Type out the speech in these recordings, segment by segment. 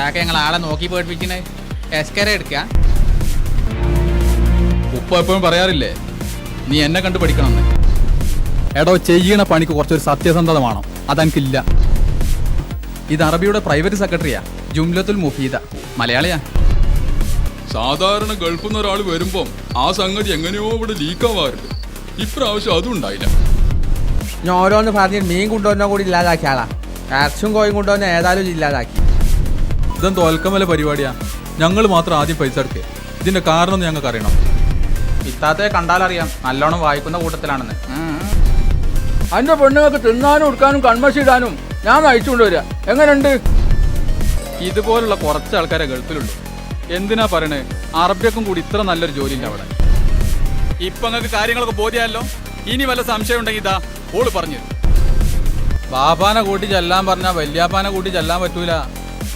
എന്താക്കെ ഞങ്ങൾ ആളെ നോക്കി പേടിപ്പിക്കണേ. എസ്കര എടുക്ക. ഉപ്പ എപ്പോഴും പറയാറില്ലേ നീ എന്നെ കണ്ട് പഠിക്കണമെന്ന്. എടോ ചെയ്യണ പണിക്ക് കുറച്ചൊരു സത്യസന്ധത വേണം അതെനിക്കില്ല. ഇത് അറബിയുടെ പ്രൈവറ്റ് സെക്രട്ടറിയാ ജുംലത്തുൽ മുഫീദ. മലയാളിയാ. സാധാരണ ഗൾഫിൽ നിന്ന് ഒരാൾ വരുമ്പം ആ സംഗതി എങ്ങനെയോ ഇവിടെ ലീക്കാവാറുണ്ട്. ഇപ്രാവശ്യം അതും ഉണ്ടായില്ല. ഞാൻ ഓരോന്ന് പറഞ്ഞ് മീൻ കൊണ്ടുവന്ന കൂടി ഇല്ലാതാക്കിയാളാ ഇറച്ചും കോയും കൊണ്ടുവന്ന ഏതായാലും ഇല്ലാതാക്കി. ഇതും തോൽക്കമല പരിപാടിയാ. ഞങ്ങൾ മാത്രം ആദ്യം പൈസ എടുക്കുക ഇതിന്റെ കാരണം ഞങ്ങൾക്ക് അറിയണം. ഇത്താത്തെ കണ്ടാലറിയാം നല്ലോണം വായിക്കുന്ന കൂട്ടത്തിലാണെന്ന്. അന്റെ പെണ്ണുങ്ങൾക്ക് തിന്നാനും ഉടുക്കാനും കൺമശി ഇടാനും ഞാൻ അയച്ചുകൊണ്ട് വരിക എങ്ങനെയുണ്ട്? ഇതുപോലുള്ള കുറച്ച് ആൾക്കാരെ ഗൾഫിലുണ്ട്. എന്തിനാ പറയണേ? അറബിയക്കും കൂടി ഇത്ര നല്ലൊരു ജോലി ഇല്ല അവിടെ. ഇപ്പൊ നിങ്ങൾക്ക് കാര്യങ്ങളൊക്കെ ബോധ്യമല്ലോ ഇനി വല്ല സംശയം ഉണ്ടെങ്കിൽ ഇതാ ഓൾ പറഞ്ഞു ബാബാനെ കൂട്ടി ചെല്ലാൻ പറഞ്ഞാ വല്യാപ്പാനെ കൂട്ടി ചെല്ലാൻ പറ്റൂല.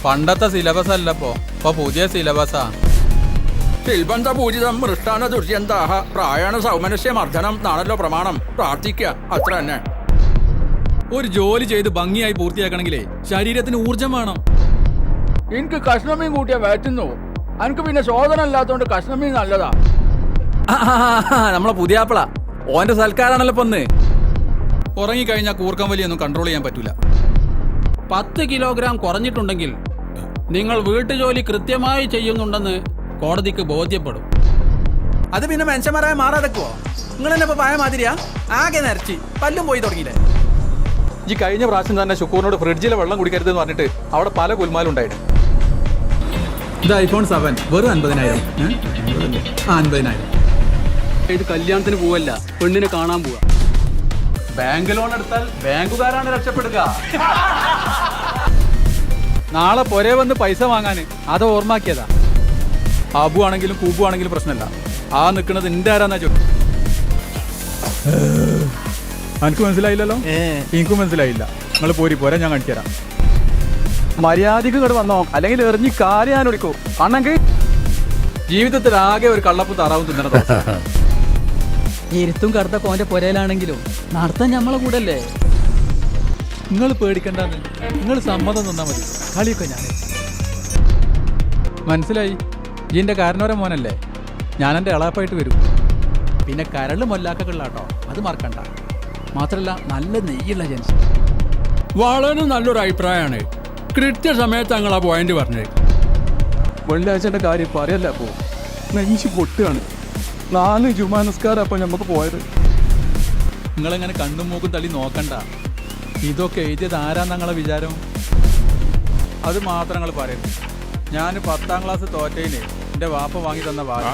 പണ്ടത്തെ സിലബസ് അല്ല ഇപ്പോ. ഇപ്പൊ പുതിയ സിലബസാ ശില്പന്ത പൂജിതം മൃഷ്ടാന ദുർജന്താഹ പ്രായണ സൗമനസ്യ മർദ്ദനം എന്നാണല്ലോ പ്രമാണം. പ്രാർത്ഥിക്കുക അത്ര തന്നെ. ഒരു ജോലി ചെയ്ത് ഭംഗിയായി പൂർത്തിയാക്കണമെങ്കിലേ ശരീരത്തിന് ഊർജം വേണം. എനിക്ക് കഷ്ണമീൻ കൂട്ടിയ വയറ്റുന്നു. എനിക്ക് പിന്നെ ശോധന ഇല്ലാത്തോണ്ട് കഷ്ണമീൻ നല്ലതാ. നമ്മളെ പുതിയ ആപ്പിള ഓന്റെ സൽക്കാരാണല്ലോ പൊന്ന് ഉറങ്ങിക്കഴിഞ്ഞാൽ കൂർക്കം വലിയൊന്നും കൺട്രോൾ ചെയ്യാൻ പറ്റൂല. പത്ത് കിലോഗ്രാം കുറഞ്ഞിട്ടുണ്ടെങ്കിൽ നിങ്ങൾ വീട്ടുജോലി കൃത്യമായി ചെയ്യുന്നുണ്ടെന്ന് കോടതിക്ക് ബോധ്യപ്പെടും. അത് പിന്നെ മനുഷ്യന്മാരായ മാറാതെക്കുവോ? നിങ്ങൾ തന്നെ ഇപ്പൊ പഴയ മാതിരിയാ? ആകെ നിരച്ചി. പല്ലും പോയി തുടങ്ങിയില്ലേ? ഈ കഴിഞ്ഞ പ്രാവശ്യം തന്നെ ഷുക്കൂറിനോട് ഫ്രിഡ്ജിലെ വെള്ളം കുടിക്കരുതെന്ന് പറഞ്ഞിട്ട് അവിടെ പല കുൽമാലും ഉണ്ടായിരുന്നു ഇത് ഐഫോൺ സെവൻ വെറും അൻപതിനായിരം. ആ അൻപതിനായിരം. ഇത് കല്യാണത്തിന് പോവല്ല. പെണ്ണിനെ കാണാൻ പോവാ. ബാങ്ക് ലോൺ എടുത്താൽ ബാങ്കുകാരാണ് രക്ഷപ്പെടുക. നാളെ പോരെ വന്ന് പൈസ വാങ്ങാന്. അത് ഓർമ്മാക്കിയതാ അബു ആണെങ്കിലും കൂബു ആണെങ്കിലും പ്രശ്നമല്ല ആ നിൽക്കുന്നത് എന്റെ ആരാന്നാ ചോ എനിക്ക് മനസ്സിലായില്ലല്ലോ? എനിക്കും മനസ്സിലായില്ല. നിങ്ങൾ പോരി പോരാ ഞാൻ കാണിച്ചു തരാം. മര്യാദയ്ക്ക് ഇങ്ങോട്ട് വന്നോ. അല്ലെങ്കിൽ എറിഞ്ഞ് കാര്യം ഞാൻ ആണെങ്കിൽ ജീവിതത്തിൽ ആകെ ഒരു കള്ളപ്പ് താറാവും തിന്നണത് ഇരുത്തും കറുത്ത കോന്റെ പുരയിലാണെങ്കിലും നടത്താൻ ഞമ്മളെ കൂടെ അല്ലേ നിങ്ങൾ പേടിക്കണ്ടെന്ന്. നിങ്ങൾ സമ്മതം തന്നാൽ മതി. കളിയൊക്കെ ഞാൻ മനസ്സിലായി? ഇതിന്റെ കാരണവരെ മോനല്ലേ? ഞാൻ എന്റെ എളാപ്പായിട്ട് വരും. പിന്നെ കരൾ മൊല്ലാക്കുള്ള അത് മറക്കണ്ട. മാത്രല്ല നല്ല നെയ്യുള്ള ജെൻസ്. വളരെ നല്ലൊരു അഭിപ്രായമാണ് കൃത്യസമയത്ത് ഞങ്ങൾ ആ പോയിന്റ് പറഞ്ഞത്. വെള്ളിയാഴ്ചന്റെ കാര്യം പറയല്ല അപ്പോ? നെഞ്ച് പൊട്ടുകയാണ്. നാല് ജുമാ നിസ്കാരം അപ്പൊ നമുക്ക് പോയത്. നിങ്ങളെങ്ങനെ കണ്ണും മൂക്കും തള്ളി നോക്കണ്ട? ഇതൊക്കെ എഴുതിയത് ആരാ നിങ്ങളെ വിചാരം? അത് മാത്രം നിങ്ങൾ പറയുന്നു ഞാൻ പത്താം ക്ലാസ് തോറ്റേനെ എന്റെ വാപ്പ വാങ്ങി തന്ന വാശ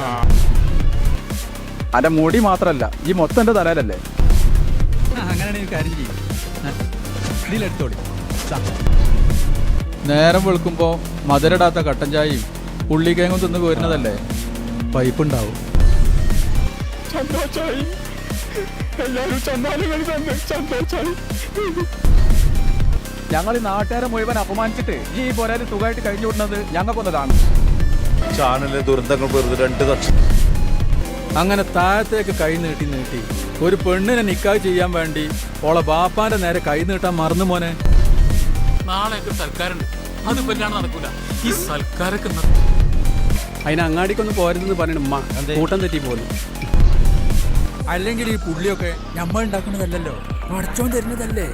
അന്റെ മുടി മാത്രല്ല ഈ മൊത്തം എന്റെ തലയിലല്ലേ? അങ്ങനെയാണെങ്കിൽ കാര്യം ചെയ്യും. ഇതിലെടുത്തോളി. നേരം വെളുക്കുമ്പോ മധുരടാത്ത കട്ടൻ ചായയും ഉള്ളിക്കേങ്ങും തിന്ന് പോരുന്നതല്ലേ പൈപ്പ് ഉണ്ടാവും ഞങ്ങൾ ഈ നാട്ടുകാരെ മുഴുവൻ അപമാനിച്ചിട്ട് ഈ പോരാളി സുഖമായിട്ട് കഴിഞ്ഞു വിടുന്നത് ഞങ്ങൾക്കൊന്നതാണ് ചാനലിലെ ദുരന്തങ്ങൾ വെറുതെ രണ്ട് ലക്ഷം. അങ്ങനെ താഴത്തേക്ക് കൈ നീട്ടി നീട്ടി ഒരു പെണ്ണിനെ നിക്കാഹ് ചെയ്യാൻ വേണ്ടി ഓളെ ബാപ്പാന്റെ നേരെ കൈ നീട്ടാൻ മറന്നു മോനെ. നാളെ സൽക്കാരുണ്ട് അത് പറ്റാണ് നടക്കൂല. ഈ സൽക്കാരൊക്കെ അതിന് അങ്ങാടിക്കൊന്നും പോരുതെന്ന് പറയണ ഉമ്മ കൂട്ടം തെറ്റി പോലും അല്ലെങ്കിൽ ഈ പുള്ളിയൊക്കെ നമ്മൾ ഉണ്ടാക്കുന്നതല്ലല്ലോ. അടച്ചോണ്ട് തരുന്നതല്ലേ?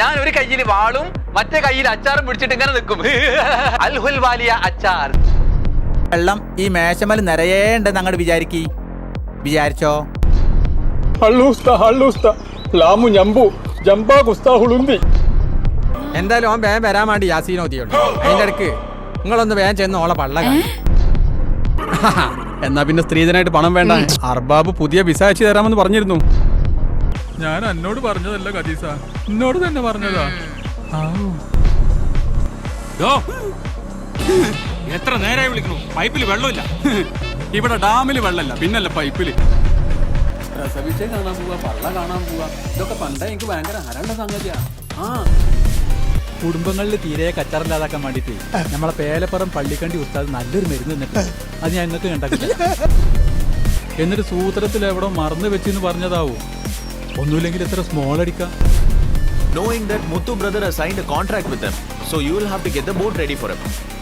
ഞാൻ ഒരു കയ്യിൽ വാളും മറ്റേ കയ്യിൽ അച്ചാറും പിടിച്ചിട്ട് ഇങ്ങനെ നിൽക്കും. അൽഹുൽ വാലിയ അച്ചാർ. വെള്ളം ഈ മേശമൽ നിറയേണ്ടെന്ന് അങ്ങോട്ട് വിചാരിക്കി. വിചാരിച്ചോ? ലാമു ഞമ്പു ജംബാ കുസ്ത ഹുളുന്തി. എന്തായാലും ഓൻ വേഗം വരാൻ വേണ്ടി യാസീൻ ഓതിയുള്ളൂ അതിന്റെ ഇടയ്ക്ക് നിങ്ങളൊന്ന് വേഗം ചെന്ന് ഓളെ പള്ള കാണും എന്നാ പിന്നെ സ്ത്രീധനായിട്ട് പണം വേണ്ട. അർബാബ് പുതിയ വിസ അയച്ചു തരാമെന്ന് പറഞ്ഞിരുന്നു. ഞാൻ എന്നോട് പറഞ്ഞതല്ല കദീസ എന്നോട് തന്നെ പറഞ്ഞതാ. എത്ര നേരമായി വിളിക്കുന്നു? പൈപ്പിൽ വെള്ളമില്ല. ഇവിടെ ഡാമിൽ വെള്ളമില്ല. പിന്നല്ല പൈപ്പിൽ പ്രസവിച്ചേ കാണാൻ പോവാ പള്ള കാണാൻ പോവാ. ഇതൊക്കെ പണ്ടേ എനിക്ക് ഭയങ്കര ഹരണ്ട സംഗതിയാ. ആ. കുടുംബങ്ങളിൽ തീരെ കച്ചറില്ലാതാക്കാൻ വേണ്ടിട്ട് നമ്മളെ പേലപ്പുറം പള്ളിക്കണ്ടി ഉസ്താദ് നല്ലൊരു മരുന്ന് തന്നിട്ട് അത് ഞങ്ങൾക്ക് കണ്ടാക്കില്ല എന്നിട്ട് സൂത്രത്തിൽ എവിടെ മറന്നു വെച്ചെന്ന് പറഞ്ഞതാവൂ. ഒന്നുമില്ലെങ്കിൽ എത്ര സ്മോൾ അടിക്കാം brother has signed a contract with them. So you will have to get the boat ready for him.